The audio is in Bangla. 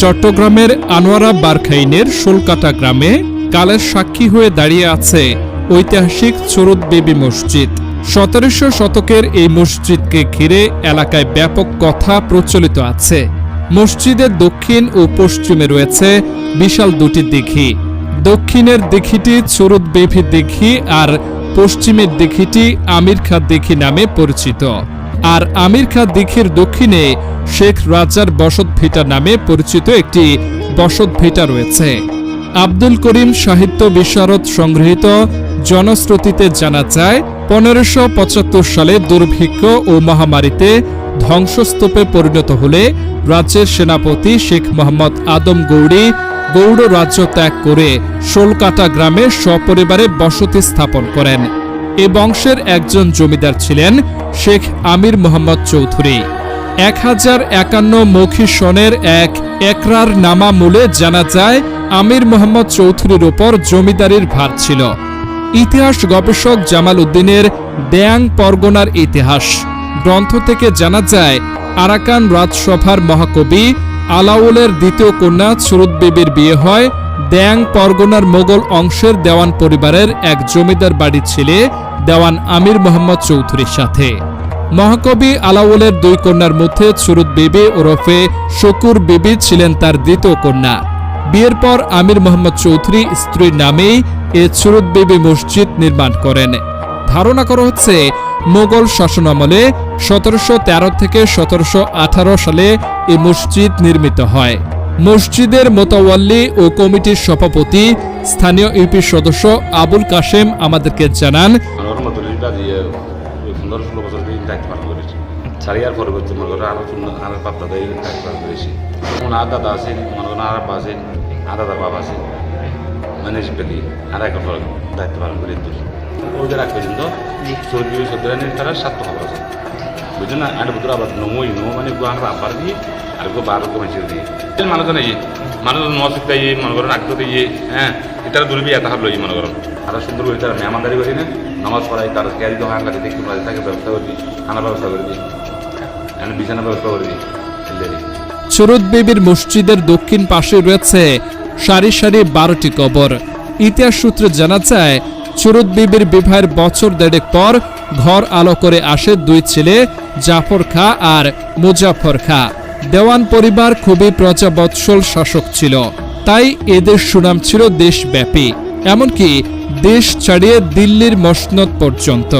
চট্টগ্রামের আনোয়ারা বারখাইনের শোলকাটা গ্রামে কালের সাক্ষী হয়ে দাঁড়িয়ে আছে ঐতিহাসিক চরুদ বেবি মসজিদ। সতেরোশো শতকের এই মসজিদকে ঘিরে এলাকায় ব্যাপক কথা প্রচলিত আছে। মসজিদের দক্ষিণ ও পশ্চিমে রয়েছে বিশাল দুটি দিঘি। দক্ষিণের দিঘিটি চরুদ বেবি দিঘি আর পশ্চিমের দিঘিটি আমির খা দিঘি নামে পরিচিত। আর আমির খা দিঘির দক্ষিণে শেখ রাজার বসত ভিটা নামে পরিচিত একটি বসত ভিটা রয়েছে। আব্দুল করিম সাহিত্য বিশারদ সংগৃহীত জনশ্রুতিতে জানা যায়, পনেরোশো সালে দুর্ভিক্ষ ও মহামারীতে ধ্বংসস্তূপে পরিণত হলে রাজ্যের সেনাপতি শেখ মোহাম্মদ আদম গৌড়ি গৌড় রাজ্য ত্যাগ করে শোলকাটা গ্রামে সপরিবারে বসতি স্থাপন করেন। এ বংশের একজন জমিদার ছিলেন শেখ আমির মোহাম্মদ চৌধুরী। এক হাজার একান্ন মৌখী সনের এক একরার নামা মূলে জানা যায়, আমির মোহাম্মদ চৌধুরীর ওপর জমিদারির ভার ছিল। ইতিহাস গবেষক জামাল উদ্দিনের দেয়াং পরগনার ইতিহাস। গ্রন্থ থেকে জানা যায়, আরাকান রাজসভার মহাকবি আলাউলের দ্বিতীয় কন্যা সুরুদ বিয়ে হয়। দেয়াং পরগনার মোগল অংশের দেওয়ান পরিবারের এক জমিদার বাড়ির ছেলে দেওয়ান আমির মোহাম্মদ চৌধুরীর সাথে। মহাকবি আলাউলের দুই কন্যার মধ্যে সুরুদ বিবি ওরফে শকুর বিবি ছিলেন তার দ্বিতীয় কন্যা। বিয়ের পর আমির মোহাম্মদ চৌধুরী স্ত্রীর নামেই এ সুরুদ বিবি মসজিদ নির্মাণ করেন। ধারণা করা হচ্ছে, মোগল শাসনামলে সতেরোশো তেরো থেকে সতেরোশো আঠারো সালে এই মসজিদ নির্মিত হয়। মসজিদের মোতাওয়াল্লি ও কমিটির সভাপতি স্থানীয় ইউপি সদস্য আবুল কাশেম আমাদেরকে জানান মধুরিটা দিয়ে ওই পনেরো ষোলো বছর ধরে দায়িত্ব পালন করেছি। সারিয়ার পরবর্তী মনে করো আরও আর বাপ্তা দিয়ে দায়িত্ব পালন করেছি। আর দাদা আছেন মনে করো আর আব্বা আছেন আর দাদার বাবা আছেন মানে পেলি আর এক দায়িত্ব পালন করে তুই ওদের আগ পর্যন্ত চৌধুরী সদ্রানি তারা সাত খবর আছে বুঝলেন না? আর ভিতরে আবার নমই নমো মানে আমরা আব্বার দিয়ে হ্যাঁ এটার দুর্বি এত হাবলো মনে করেন। আরও সুন্দর করে তারা নামাজ পড়াই তার ক্যারি তো হাঙ্গা দেখি তোমরা তাকে ব্যবস্থা করে দিই খানা ব্যবস্থা করে দিই আমি ব্যবস্থা করে দিই। সুরত বিবির মসজিদের দক্ষিণ পাশে রয়েছে সারি সারি বারোটি কবর। ইতিহাস সূত্রে জানা যায়, সুরত বিবির বিবাহের বছর দেড়েক পর ঘর আলো করে আসে দুই ছেলে, জাফর খা আর মুজাফর খা। দেওয়ান পরিবার খুবই প্রজাবৎসল শাসক ছিল। তাই এদের সুনাম ছিল দেশব্যাপী, এমনকি দেশ ছাড়িয়ে দিল্লির মসনদ পর্যন্ত।